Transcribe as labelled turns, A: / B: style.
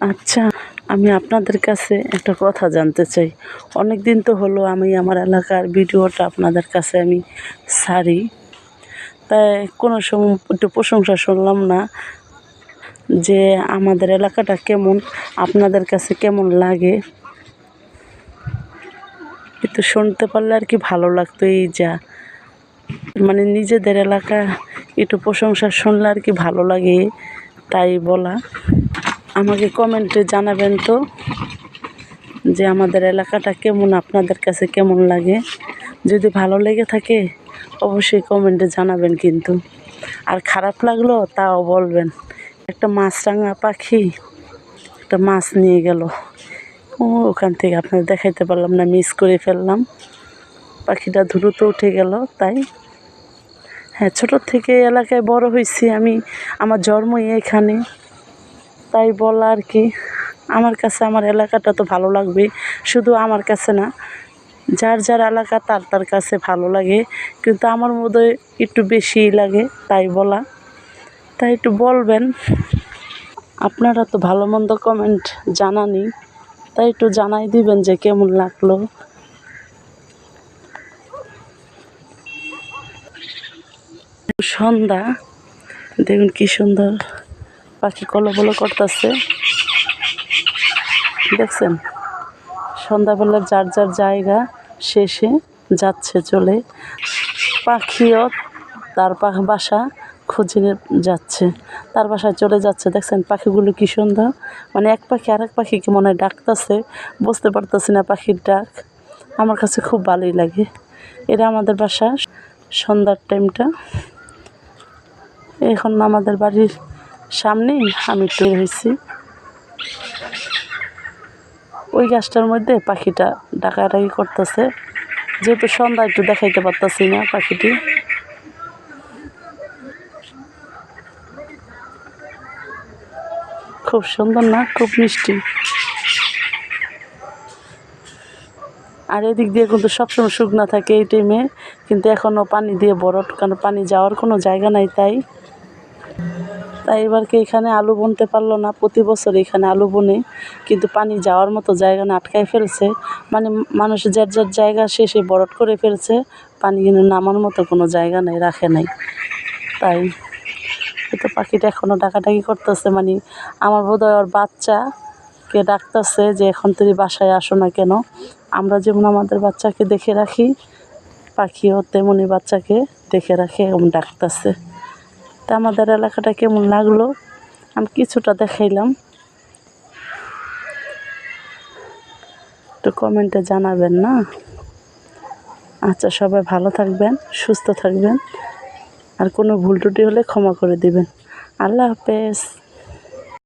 A: আচ্ছা আমি আপনাদের কাছে একটা কথা জানতে চাই। অনেক দিন তো হলো আমি আমার এলাকার ভিডিওটা আপনাদের কাছে আমি সারি তাই কোনো সময় একটু প্রশংসা শুনলাম না যে আমাদের এলাকাটা কেমন, আপনাদের কাছে কেমন লাগে? একটু শুনতে পারলে আর কি ভালো লাগতো এই যা। মানে নিজেদের এলাকা একটু প্রশংসা শুনলে আর কি ভালো লাগে, তাই বলা। আমাকে কমেন্টে জানাবেন তো যে আমাদের এলাকাটা কেমন, আপনাদের কাছে কেমন লাগে? যদি ভালো লেগে থাকে, অবশ্যই কমেন্টে জানাবেন কিন্তু। আর খারাপ লাগল, তাও বলবেন। একটা মাছরাঙা পাখি একটা মাছ নিয়ে গেল। ও, ওখান থেকে আপনার দেখাইতে পারলাম না মিস করে ফেললাম। পাখিটা দ্রুত উঠে গেল, তাই। হ্যাঁ ছোটোর থেকে এলাকায় বড় হয়েছি আমি, আমার জন্মই এখানে। তাই বলা আর কি, আমার কাছে আমার এলাকাটা তো ভালো লাগবে, শুধু আমার কাছে না, যার যার এলাকা তার তার কাছে ভালো লাগে, কিন্তু আমার মধ্যে একটু বেশিই লাগে, তাই বলা। তাই একটু বলবেন, আপনারা তো ভালো মন্দ কমেন্ট জানানি তাই একটু জানাই দিবেন যে কেমন লাগল। সন্ধ্যা, দেখুন কি সুন্দর। পাখি কলবল করতেছে। দেখছেন? সন্ধ্যাবেলা যার যার জায়গা শেষে যাচ্ছে, চলে। পাখিও তার বাসা খুঁজে যাচ্ছে, তার বাসায় চলে যাচ্ছে। দেখছেন পাখিগুলো কি সুন্দর? মানে এক পাখি আরেক পাখিকে মনে হয় ডাকতেছে, বুঝতে পারতেছি না পাখির ডাক। আমার কাছে খুব ভালোই লাগে। এরা আমাদের বাসা, সন্ধ্যার টাইমটা এখন আমাদের বাড়ির সামনেই আমি তৈরি হয়েছি। ওই গাছটার মধ্যে পাখিটা ডাকাডাকি করতেছে। যেহেতু সন্ধ্যা একটু দেখাইতে পারতাছি না পাখিটি। খুব সুন্দর না? খুব মিষ্টি। আর এদিক দিয়ে কিন্তু সবসময় শুকনা থাকে এই টাইমে কিন্তু এখনও পানি দিয়ে বরফ, কারণ পানি যাওয়ার কোনো জায়গা নাই তাই। তাই এবারকে এখানে আলু বুনতে পারল না? প্রতি বছর এখানে আলু বুনে, কিন্তু পানি যাওয়ার মতো জায়গা না, আটকায় ফেলছে। মানে মানুষ যার যার জায়গা শেষে বরট করে ফেলছে, পানি কিন্তু নামার মতো কোনো জায়গা নেই, রাখে নাই। তাই তো পাখিটা এখনও ডাকাডাকি করতেছে। মানে আমার বোধ হয় ওর বাচ্চাকে ডাকতেছে যে, এখন তুমি বাসায় আসো না কেন? আমরা যেমন আমাদের বাচ্চাকে দেখে রাখি, পাখিও তেমনি বাচ্চাকে দেখে রাখে এবং ডাকতেছে। তা আমাদের এলাকাটা কেমন লাগল? আমি কিছুটা দেখাইলাম। একটু কমেন্টে জানাবেন না? আচ্ছা সবাই ভালো থাকবেন, সুস্থ থাকবেন। আর কোনো ভুল টুটি হলে ক্ষমা করে দিবেন। আল্লাহ হাফেজ।